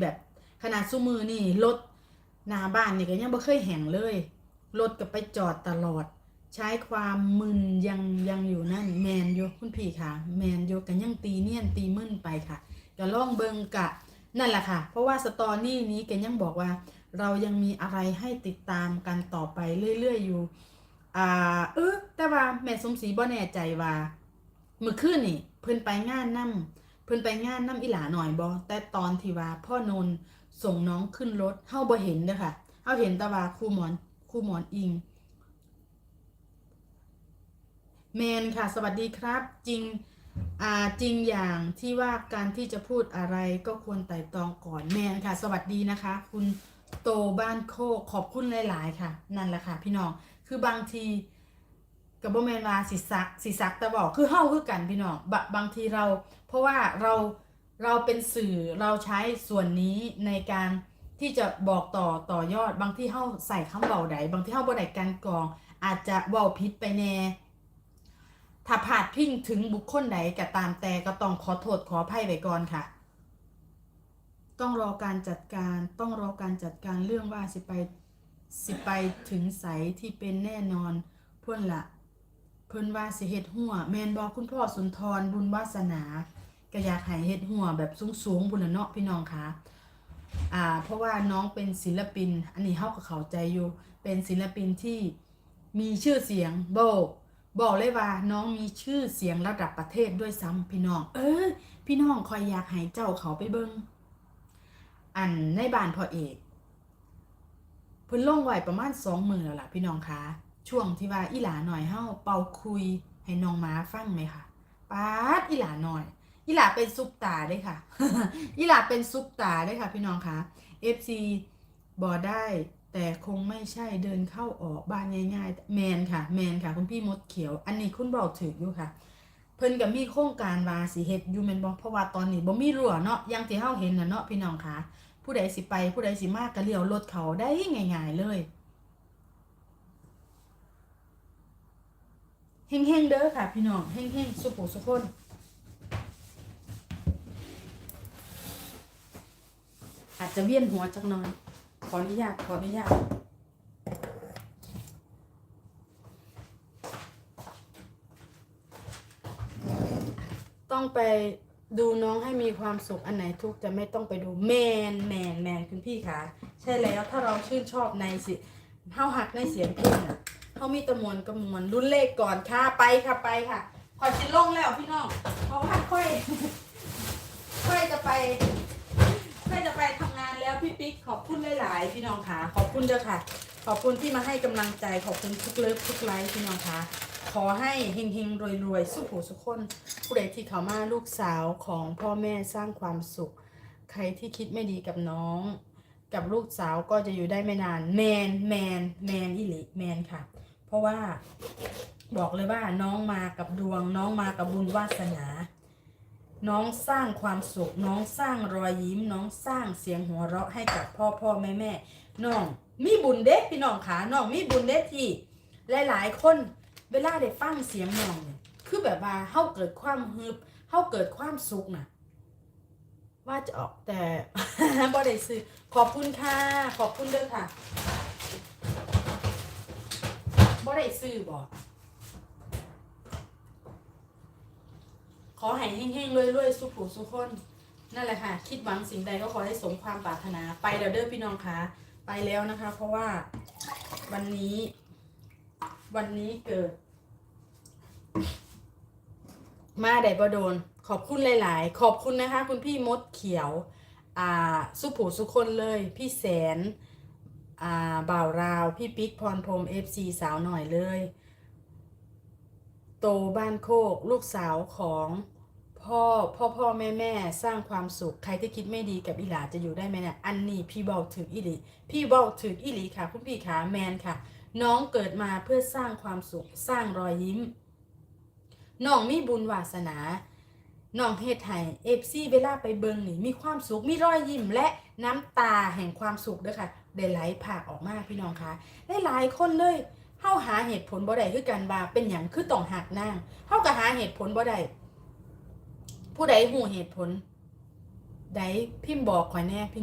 แบบขนาดซุมือนี่รถหน้าบ้านนี่ก็ยังบ่เคยแห่งเลยรถก็ไปจอดตลอด ใช้ความมึนยังยังอยู่นั่นแมนอยู่คุณพี่ค่ะ แมนอยู่กันยังตีเนียนตีมึนไปค่ะก็ล่องเบิงกะนั่นแหละค่ะ เพราะว่าสตอรี่นี้แกยังบอกว่า เรายังมีอะไรให้ติดตามกันต่อไปเรื่อยๆอยู่อ่าเออแต่ว่าแม่สมศรีบ่แน่ใจว่าเมื่อคืนนี่เพิ่นไปงานนํ เพิ่นไปงานนํอีหลาหน่อยบ่แต่ตอนที่ว่าพ่อนนท์ส่งน้องขึ้นรถเฮาบ่เห็นเด้อค่ะเฮาเห็นต่ว่าครูหมอนครูหมอนอิงแมนค่ะ สวัสดีครับ จริงอ่าจริงอย่างที่ว่าการที่จะพูดอะไรก็ควรไต่ตรองก่อนแมนค่ะ สวัสดีนะคะ คุณโตบ้านโคขอบคุณหลาย ๆ ค่ะ นั่นแหละค่ะ พี่น้องคือบางที กับโบแมนว่าสิซักสิซักแต่บอกคือเฮ้าคือกันพี่น้องบะบางทีเรา เพราะว่าเราเราเป็นสื่อเราใช้ส่วนนี้ในการที่จะบอกต่อต่อยอด บางที่เฮ้าใส่คำเบาใดบางที่เฮ้าบ่ได้การกรอง อาจจะเว้าพิษไปแน่ถ้าผาดพิงถึงบุคคลใดก็ตามแต่ก็ต้องขอโทษขออภัยไว้ก่อนค่ะ ต้องรอการจัดการต้องรอการจัดการเรื่องว่าสิไปสิไปถึงใสที่เป็นแน่นอนเพื่อนละ เพื่นว่าสิเฮ็ดหัวแมนบอกคุณพ่อสุนทรบุญวาสนาก็อยากให้เฮ็ดหัวแบบสูงๆบุญละเนาะพี่น้องคะอ่า เพราะว่าน้องเป็นศิลปิน อันนี้เฮาก็เข้าใจอยู่ เป็นศิลปินที่มีชื่อเสียงโบบอกเลยว่าน้องมีชื่อเสียงระดับประเทศด้วยซ้ำพี่น้อง เออ พี่น้องคอยอยากให้เจ้าเขาไปเบิงอันในบ้านพ่อเอกเพิ่นลงไว้ประมาณสองหมือแล้วล่ะพี่น้องคะ ช่วงที่ว่าอีหลาหน่อยเฮาเป่าคุยให้น้องม้าฟังไหมคะป๊าดอีหลาหน่อย อีหลาเป็นซุปตาได้ค่ะ อีหลาเป็นซุปตาได้ค่ะ พี่น้องคะ FC บอได้ แต่คงไม่ใช่เดินเข้าออกบ้านง่ายๆแมนค่ะ แมนค่ะ คุณพี่มดเขียว อันนี้คุณบอกถืออยู่ค่ะ เพิ่นก็มีโครงการวาสิเฮ็ดอยู่แมนบ่เพราะว่าตอนนี้บ่มีรั้วเนาะย่างที่เฮาเห็นน่ะเนาะพี่น้องคะผู้ใดสิไปผู้ใดสิมาก็เลี้ยวรถเขาได้ง่าย ๆ เลย เฮงๆเด้อค่ะ พี่น้องเฮงๆสุขสุขคนอาจจะเวียนหัวจักหน่อย ขออนุญาตขออนุญาตต้องไปดูน้องให้มีความสุขอันไหนทุกจะไม่ต้องไปดูแมนแมนแมนคุณพี่คะใช่แล้วถ้าเราชื่นชอบในสิเฮาหักในเสียงเพลงอะ เฮามีตะมวนกระมวลรุ่นเลขก่อนค่ะไปค่ะไปค่ะขอชินลงแล้วพี่น้องเพราะว่าค่อย ค่อยจะไปเพื่อยจะไปทำงานแล้วพี่ปิ๊กขอบคุณหลายๆพี่น้องค่ะ ขอบคุณเด้อค่ะ ขอบคุณที่มาให้กำลังใจขอบคุณทุกเลิฟทุกไลค์พี่น้องค่ะ ขอให้เฮงเฮงรวยรวยๆสุขหูสุขคนผู้ใดที่เขามาลูกสาวของพ่อแม่สร้างความสุข ใครที่คิดไม่ดีกับน้องกับลูกสาวก็จะอยู่ได้ไม่นานแมนแมนแมนอิลิแมนค่ะ เพราะว่าบอกเลยว่าน้องมากับดวง น้องมากับบุญวาสนา น้องสร้างความสุข น้องสร้างรอยยิ้ม น้องสร้างเสียงหัวเราะให้กับพ่อพ่อแม่แม่น้องมีบุญเด็กพี่น้องขาน้องมีบุญเด็กที่หลาย ๆ คนเวลาได้ฟังเสียงน้องเนี่ยคือแบบว่าเฮาเกิดความฮึบเฮาเกิดความสุขน่ะ ว่าจะออกแต่บ่ได้ซื้อขอบคุณค่ะ ขอบคุณเด้อค่ะ บ่ได้ซื้อบ่ขอให้เฮงๆรวยๆสุขหูสุขคน นั่นแหละค่ะ คิดหวังสิ่งใดก็ขอให้สมความปรารถนา ไปแล้วเด้อพี่น้องคะไปแล้วนะคะ เพราะว่าวันนี้ วันนี้เกิด มาได้บ่โดน ขอบคุณหลาย ๆ ขอบคุณนะคะ คุณพี่มดเขียว อ่า สุผูสุคนเลย พี่แสน อ่าบ่าวราว พี่ปิ๊กพรพรมเอฟซีสาวหน่อยเลย โตบ้านโคก ลูกสาวของพ่อพ่อพ่อแม่แม่สร้างความสุขใครที่คิดไม่ดีกับอีหลาจะอยู่ได้ไหมเนี่ยอันนี้พี่เบาถึงอีหลีพี่เบาถึงอีหลีค่ะคุณพี่ขาแมนค่ะ น้องเกิดมาเพื่อสร้างความสุขสร้างรอยยิ้มน้องมีบุญวาสนาน้องเฮ็ดให้เอฟซีเวลาไปเบิงนี่มีความสุขมีรอยยิ้มและน้ำตาแห่งความสุขด้วยค่ะ ได้ไหลผ่ากออกมาพี่น้องคะได้หลายคนเลยเฮาหาเหตุผลบ่ได้คือกันว่าเป็นอย่างคือต้องหักนางเฮาก็หาเหตุผลบ่ได้ผู้ใดหูเหตุผลใดพิมพ์บอกข่อยแน่